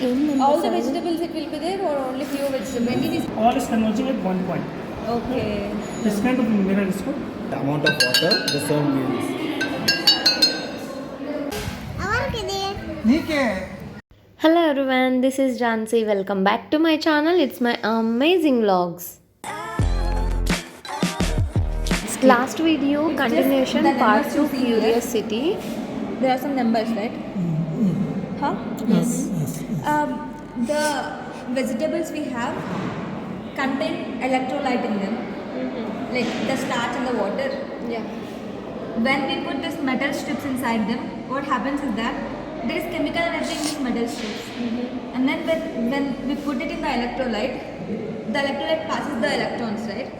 All the vegetables it will be there or only few vegetables? All is converging at one point. Okay. This kind of mineral is good. The amount of water, the same meals. Nike. Hello everyone, this is Jansi. Welcome back to my channel. It's my amazing vlogs. Last video, continuation, part 2, Curious City. There are some numbers, right? Mm-hmm. Huh? Yes. Um, the vegetables we have contain electrolyte in them, like the starch and the water. Yeah. When we put this metal strips inside them, what happens is that there is chemical energy in these metal strips, and then when, when we put it in the electrolyte, the electrolyte passes the electrons, right?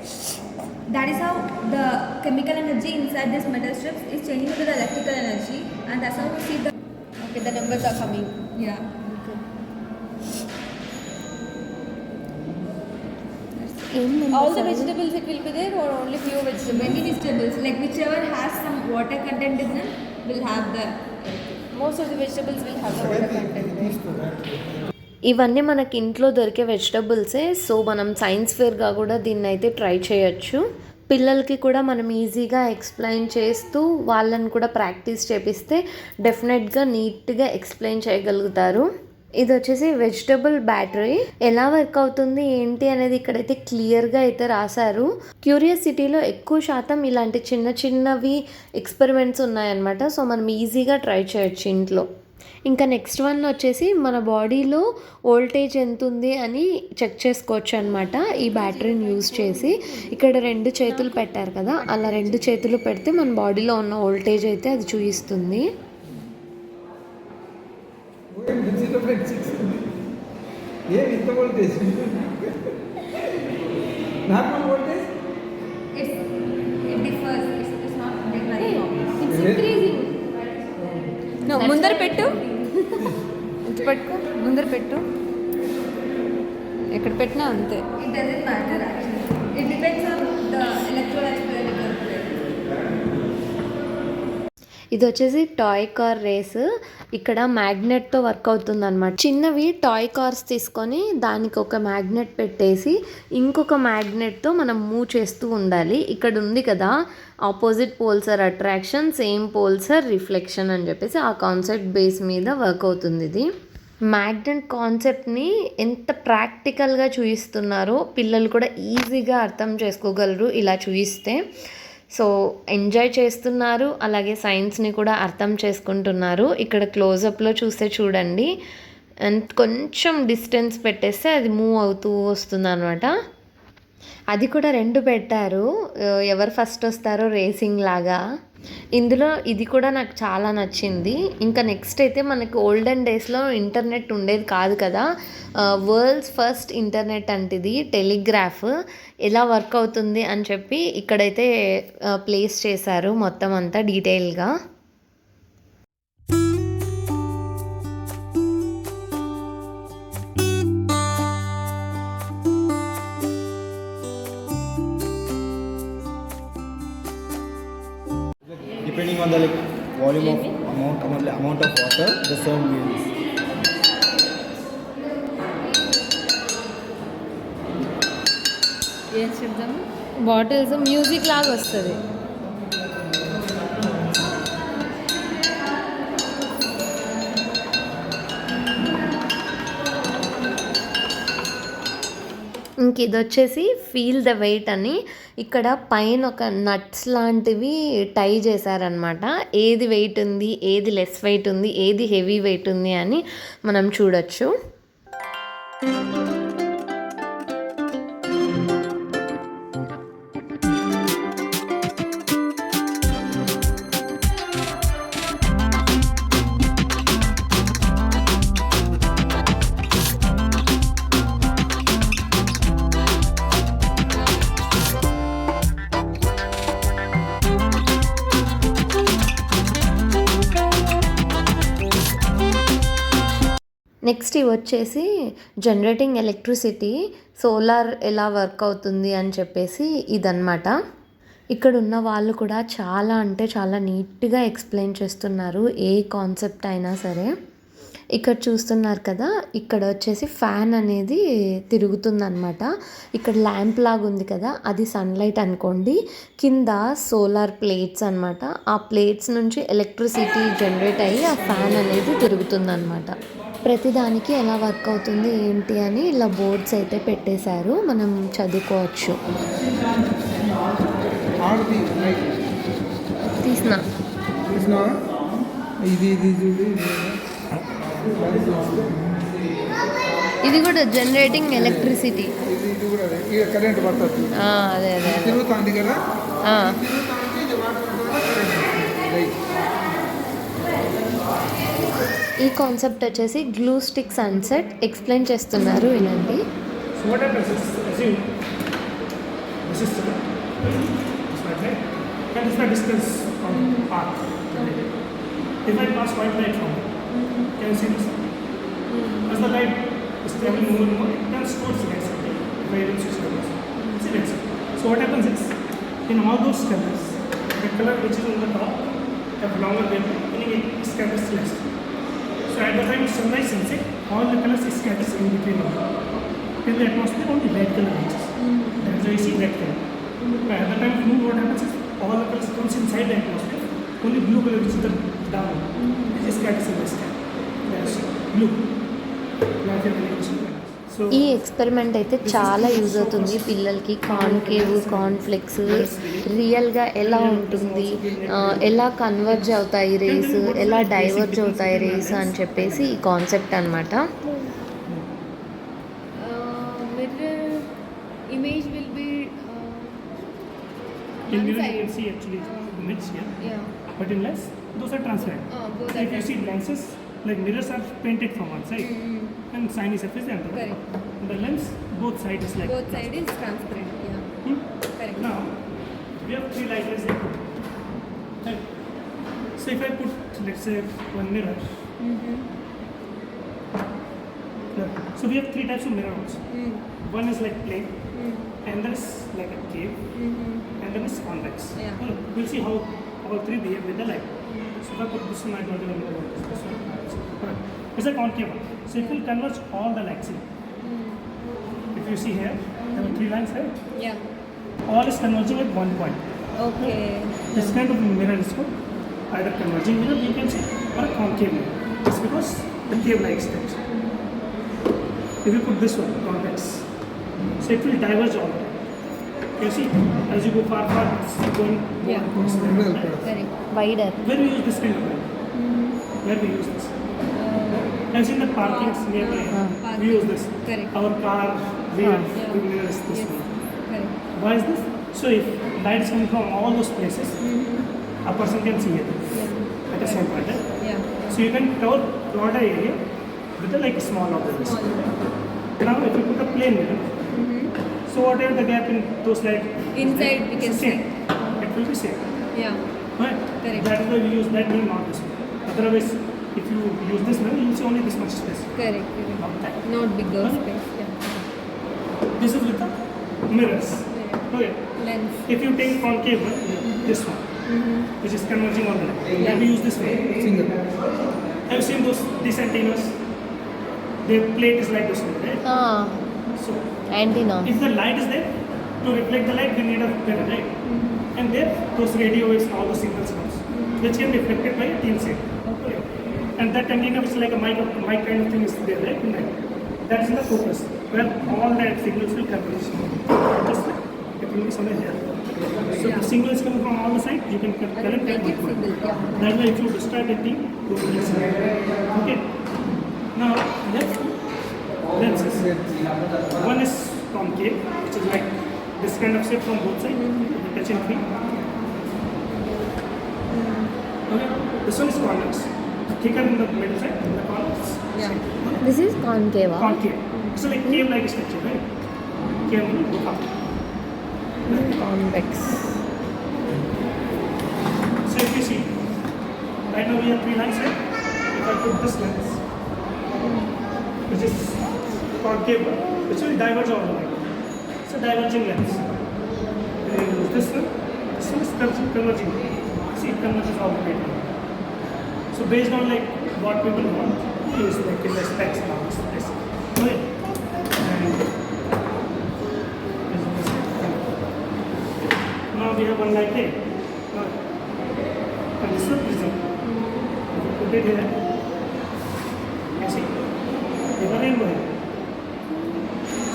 That is how the chemical energy inside these metal strips is changing into the electrical energy, and that's how we see the Okay, the numbers are coming. yeah. All the vegetables it will be there or only few vegetables? Many vegetables, like whichever has some water content in them will have the most of the vegetables will have the water content. ఇవన్నీ మనకి ఇంట్లో దొరికే వెజిటబుల్సే so మనం science ఫేర్గా కూడా దీన్ని అయితే try చేయొచ్చు పిల్లలకి కూడా మనం ఈజీగా ఎక్స్ప్లెయిన్ చేస్తూ వాళ్ళని కూడా ప్రాక్టీస్ చేపిస్తే డెఫినెట్గా నీట్గా ఎక్స్ప్లెయిన్ చేయగలుగుతారు. ఇది వచ్చేసి వెజిటబుల్ బ్యాటరీ. ఎలా వర్క్ అవుతుంది ఏంటి అనేది ఇక్కడైతే క్లియర్గా అయితే రాశారు. క్యూరియాసిటీలో ఎక్కువ శాతం ఇలాంటి చిన్న చిన్నవి ఎక్స్పెరిమెంట్స్ ఉన్నాయన్నమాట. సో మనం ఈజీగా ట్రై చేయొచ్చు ఇంట్లో. ఇంకా నెక్స్ట్ వన్ వచ్చేసి మన బాడీలో వోల్టేజ్ ఎంత ఉంది అని చెక్ చేసుకోవచ్చు అనమాట ఈ బ్యాటరీని యూజ్ చేసి ఇక్కడ రెండు చేతులు పెట్టారు కదా అలా రెండు చేతులు పెడితే మన బాడీలో ఉన్న వోల్టేజ్ అయితే అది చూపిస్తుంది ఏమి ఇంత వోల్టేజ్ నార్మల్ వోల్టేజ్ ముందర పెట్టు. ఇటు పట్టుకో ముందర పెట్టు. ఎక్కడ పెట్టినా అంతే. It doesn't matter actually it depends on the electrolyte ఇది వచ్చేసి టాయ్ కార్ రేస్. ఇక్కడ మ్యాగ్నెట్తో వర్క్ అవుతుంది అనమాట చిన్నవి టాయ్ కార్స్ తీసుకొని దానికి ఒక మ్యాగ్నెట్ పెట్టేసి ఇంకొక మ్యాగ్నెట్తో మనం మూవ్ చేస్తూ ఉండాలి. ఇక్కడ ఉంది కదా opposite poles are attraction same poles are reflection అని చెప్పేసి ఆ కాన్సెప్ట్ బేస్ మీద వర్క్ అవుతుంది ఇది. మ్యాగ్నెట్ కాన్సెప్ట్ని ఎంత ప్రాక్టికల్గా చూపిస్తున్నారో పిల్లలు కూడా ఈజీగా అర్థం చేసుకోగలరు ఇలా చూపిస్తే సో ఎంజాయ్ చేస్తున్నారు అలాగే సైన్స్ని కూడా అర్థం చేసుకుంటున్నారు. ఇక్కడ క్లోజప్లో చూస్తే చూడండి. అండ్ కొంచెం డిస్టెన్స్ పెట్టేస్తే అది మూవ్ అవుతూ వస్తుంది అనమాట అది కూడా రెండు పెట్టారు. ఎవరు ఫస్ట్ వస్తారో రేసింగ్ లాగా. ఇందులో ఇది కూడా నాకు చాలా నచ్చింది. ఇంకా నెక్స్ట్ అయితే మనకు ఓల్డెన్ డేస్లో ఇంటర్నెట్ ఉండేది కాదు కదా. వరల్డ్స్ ఫస్ట్ ఇంటర్నెట్ అంటిది టెలిగ్రాఫ్. ఎలా వర్క్ అవుతుంది అని చెప్పి ఇక్కడైతే ప్లేస్ చేశారు మొత్తం అంతా డీటెయిల్గా. The like volume of amount amount, amount of water the serve meals. ఏం చెప్దాము బాటిల్స్ మ్యూజిక్ లాగా వస్తుంది ఇంక ఇది వచ్చేసి ఫీల్ ద వెయిట్ అని ఇక్కడ పైన ఒక నట్స్ లాంటివి టై చేశారనమాట ఏది వెయిట్ ఉంది ఏది లెస్ వెయిట్ ఉంది ఏది హెవీ వెయిట్ ఉంది అని మనం చూడొచ్చు. నెక్స్ట్ ఇవి వచ్చేసి జనరేటింగ్ ఎలక్ట్రిసిటీ సోలార్ ఎలా వర్క్ అవుతుంది అని చెప్పేసి ఇదన్నమాట. ఇక్కడ ఉన్న వాళ్ళు కూడా చాలా అంటే చాలా నీట్గా ఎక్స్ప్లెయిన్ చేస్తున్నారు ఏ కాన్సెప్ట్ అయినా సరే. ఇక్కడ చూస్తున్నారు కదా ఇక్కడ వచ్చేసి ఫ్యాన్ అనేది తిరుగుతుందన్నమాట. ఇక్కడ ల్యాంప్ లాగా ఉంది కదా అది సన్లైట్ అనుకోండి. కింద సోలార్ ప్లేట్స్ అన్నమాట. ఆ ప్లేట్స్ నుంచి ఎలక్ట్రిసిటీ జనరేట్ అయ్యి ఆ ఫ్యాన్ అనేది తిరుగుతుందన్నమాట. ప్రతిదానికి ఎలా వర్క్ అవుతుంది ఏంటి అని ఇలా బోర్డ్స్ అయితే పెట్టేశారు. మనం చదువుకోవచ్చు. తీసిన. ఇది కూడా జనరేటింగ్ ఎలక్ట్రిసిటీ అదే. అదే కదా? ఈ కాన్సెప్ట్ వచ్చేసి గ్లూ స్టిక్ సన్సెట్ ఎక్స్ప్లెయిన్ చేస్తున్నారు వినండి So what happens is, assume this is the this light, right? That is the distance from path. If I pass white light from it, can you see this? As the light is traveling more and more, it turns towards the right side. right? If I even switch colors, see right side. So what happens is, in all those colors, the color which is on the top have longer wavelength, meaning it scatters less. At the time sunrise sunset, all the colors scatters in between them. Then the atmosphere, only red color reaches. Mm. That's why you see red color. But at the time moon, what happens is all the colors comes inside the atmosphere. Only blue color reaches the down. Mm. It just scatters in the sky. That's blue. That's the ఈ experiment అయితే చాలా use అవుతుంది పిల్లలకి concave conflicts రియల్గా ఎలా ఉంటుంది ఎలా converge అవుతాయి రేస్ ఎలా డైవర్జ్ అవుతాయి రేస్ అని చెప్పేసి ఈ కాన్సెప్ట్ అనమాట Those are like mirrors are painted from one side. Mm-hmm. And shiny surface the other. Correct. The lens, both sides is like both side is transparent. Yeah. Hmm? Correct. Now, we have three light rays. Right. So if I put, let's say, one mirror. Mm-hmm. Look, So we have three types of mirrors. Mm, One is like plane, mm, and then is like a cave, mm-hmm. and then is convex. Yeah. Well, we'll see how all three behave with the light. So if I put this one, I don't even know what is this one. Alright is a concave one. So it will converge all the legs. If you see here, there are three lines here. Yeah. All is converging at one point. Okay. This kind of mirror is called either converging mirror, you can see, or a concave mirror. It's because the cave like extends. If you put this one, convex, so it will diverge all the time. You see, as you go far, far, it's going more yeah. towards the Wider. Where we use this kind of line? Where we use this? I've seen the parkings uh, nearby. Parking. We use this. Correct. Our car, Yeah. we mirror is this Yes. one. Correct. Why is this? So if light is coming from all those places, mm-hmm. a person can see it Yeah. at the same point. Yeah. So you can cover broader area with a like small object. Now if you put a plane mirror, mm-hmm. so whatever the gap in those light Inside we can same. It will be same. Yeah. Right? Correct. That is why we use that mirror, not this one. Otherwise, if you use this mirror, you see only this much space. Correct. correct. Not. Not bigger space. Yeah. This is with the mirrors. Yeah. Okay. Lens. If you take concave, mm -hmm. this one, mm -hmm. which is converging on the lens, yeah. use this one. Single. Have you seen those these antennas? Their plate is like this one, right? Ah. So. Antenna. If the light is there, to reflect the light, we need a mirror, right? Mm -hmm. And there, those radio waves all the signals comes, mm-hmm. which can be reflected by a thin set. And that antenna, which is like a mic, mic kind of thing, is there, right? That. Is in the focus, where all that signals will converge. Just like it will be somewhere here. So the signal is coming from all the sides, you can connect that one. Yeah. That way, if you destroy the thing, you will. Okay. Now, let's lenses. One is concave, which is like this kind of shape from both sides, touching free. Okay. This one is convex, thicker in the middle side, the corners. Yeah. Side. This is concave. Concave. So like cave like structure, right? Cave meaning book out. Convex. So if you see, right now we have three lines, right? If I put this lens, which is concave, which will diverge all the way. It's a diverging lens. This one, this one is converging. See, it converges all the way. So based on like what people want, use like in the specs now. Okay. And is now we have one like it. And this is the prism. Put it here, you see, you have a rainbow here.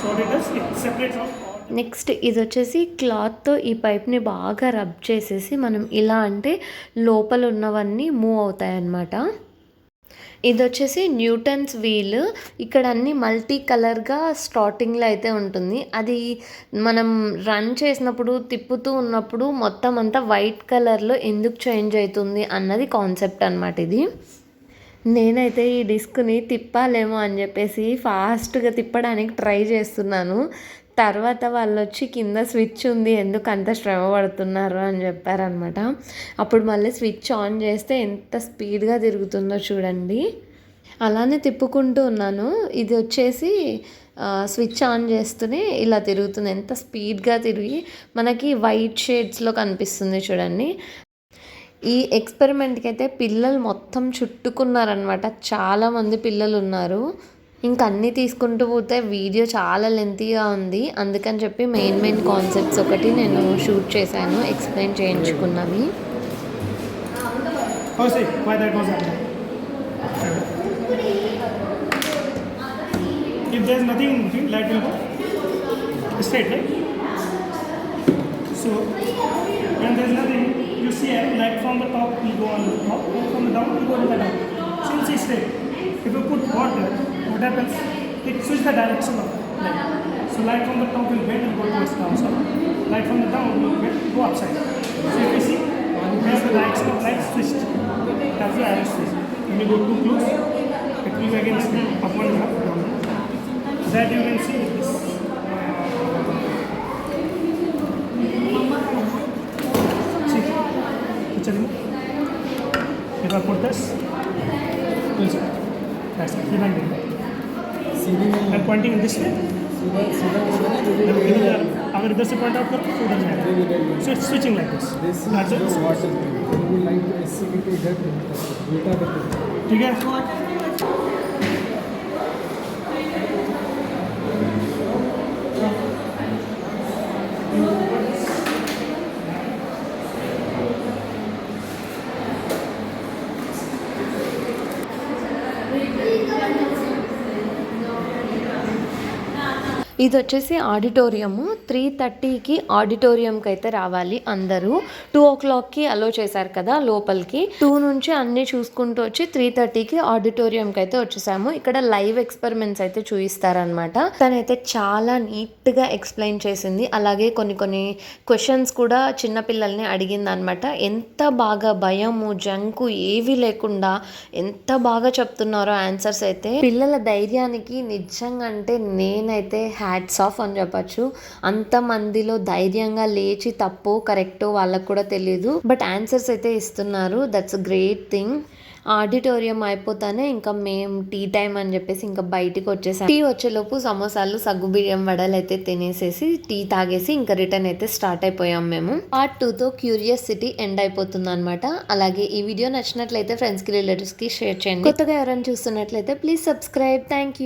So what it does, it separates out the next ఇది వచ్చేసి క్లాత్తో ఈ పైప్ని బాగా rub చేసేసి మనం ఇలా అంటే లోపల ఉన్నవన్నీ మూవ్ అవుతాయి అన్నమాట ఇది వచ్చేసి న్యూటన్స్ వీల్. ఇక్కడ అన్ని మల్టీ కలర్గా స్టార్టింగ్లో అయితే ఉంటుంది. అది మనం రన్ చేసినప్పుడు తిప్పుతూ ఉన్నప్పుడు మొత్తం అంతా వైట్ కలర్లో ఎందుకు చేంజ్ అవుతుంది అన్నది కాన్సెప్ట్ అనమాట ఇది. నేనైతే ఈ డిస్క్ని తిప్పాలేమో అని చెప్పేసి ఫాస్ట్గా తిప్పడానికి ట్రై చేస్తున్నాను. తర్వాత వాళ్ళు వచ్చి కింద స్విచ్ ఉంది ఎందుకు అంత శ్రమ పడుతున్నారు అని చెప్పారనమాట. అప్పుడు మళ్ళీ స్విచ్ ఆన్ చేస్తే ఎంత స్పీడ్గా తిరుగుతుందో చూడండి. అలానే తిప్పుకుంటూ ఉన్నాను. ఇది వచ్చేసి స్విచ్ ఆన్ చేస్తూనే ఇలా తిరుగుతుంది. ఎంత స్పీడ్గా తిరిగి మనకి వైట్ షేడ్స్లో కనిపిస్తుంది చూడండి. ఈ ఎక్స్పెరిమెంట్కి అయితే పిల్లలు మొత్తం చుట్టుకున్నారనమాట. చాలామంది పిల్లలు ఉన్నారు ఇంకన్నీ తీసుకుంటూ పోతే వీడియో చాలా లెంతీగా ఉంది. అందుకని చెప్పి మెయిన్ మెయిన్ కాన్సెప్ట్స్ ఒకటి నేను షూట్ చేశాను ఎక్స్ప్లెయిన్ చేయించుకున్నవి. If you put water, what happens? It switches the direction of light. So light from the top will bend and go towards down side. Light from the down will bend, go upside. So if you see, we have the direction of light switched. That's the arrow switch. When you go too close, it will again swing up and up. That you can see with this. Pointing in this way अगर इधर से point out करो तो उधर जाएगा so it's switching like this ठीक है? ఇది వచ్చేసి ఆడిటోరియము. త్రీ థర్టీకి ఆడిటోరియంకి అయితే రావాలి అందరూ. టూ ఓ క్లాక్కి అలో చేశారు కదా లోపలికి. టూ నుంచి అన్నీ చూసుకుంటూ వచ్చి త్రీ థర్టీకి ఆడిటోరియంకి అయితే వచ్చేసాము. ఇక్కడ లైవ్ ఎక్స్పెరిమెంట్స్ అయితే చూపిస్తారనమాట తనైతే చాలా నీట్గా ఎక్స్ప్లెయిన్ చేసింది. అలాగే కొన్ని కొన్ని క్వశ్చన్స్ కూడా చిన్నపిల్లల్ని అడిగింది అనమాట ఎంత బాగా భయము జంకు ఏవి లేకుండా ఎంత బాగా చెప్తున్నారో ఆన్సర్స్ అయితే. పిల్లల ధైర్యానికి నిజంగా అంటే నేనైతే హ్యాట్స్ ఆఫ్ అని చెప్పచ్చు. అంతమందిలో ధైర్యంగా లేచి తప్పు కరెక్టో వాళ్ళకు కూడా తెలియదు బట్ ఆన్సర్స్ అయితే ఇస్తున్నారు. దట్స్ గ్రేట్ థింగ్ ఆడిటోరియం అయిపోతానే ఇంకా మేము టీ టైం అని చెప్పేసి ఇంకా బయటికి వచ్చేసాం. టీ వచ్చేలోపు సమోసాలు సగ్గు బియ్యం వడలు అయితే తినేసేసి టీ తాగేసి ఇంకా రిటర్న్ అయితే స్టార్ట్ అయిపోయాం మేము. పార్ట్ టూతో క్యూరియస్ సిటీ ఎండ్ అయిపోతుంది అనమాట అలాగే ఈ వీడియో నచ్చినట్లయితే ఫ్రెండ్స్కి రిలేటివ్స్కి షేర్ చేయండి. కొత్తగా ఎవరైనా చూస్తున్నట్లయితే ప్లీజ్ సబ్స్క్రైబ్ థ్యాంక్ యూ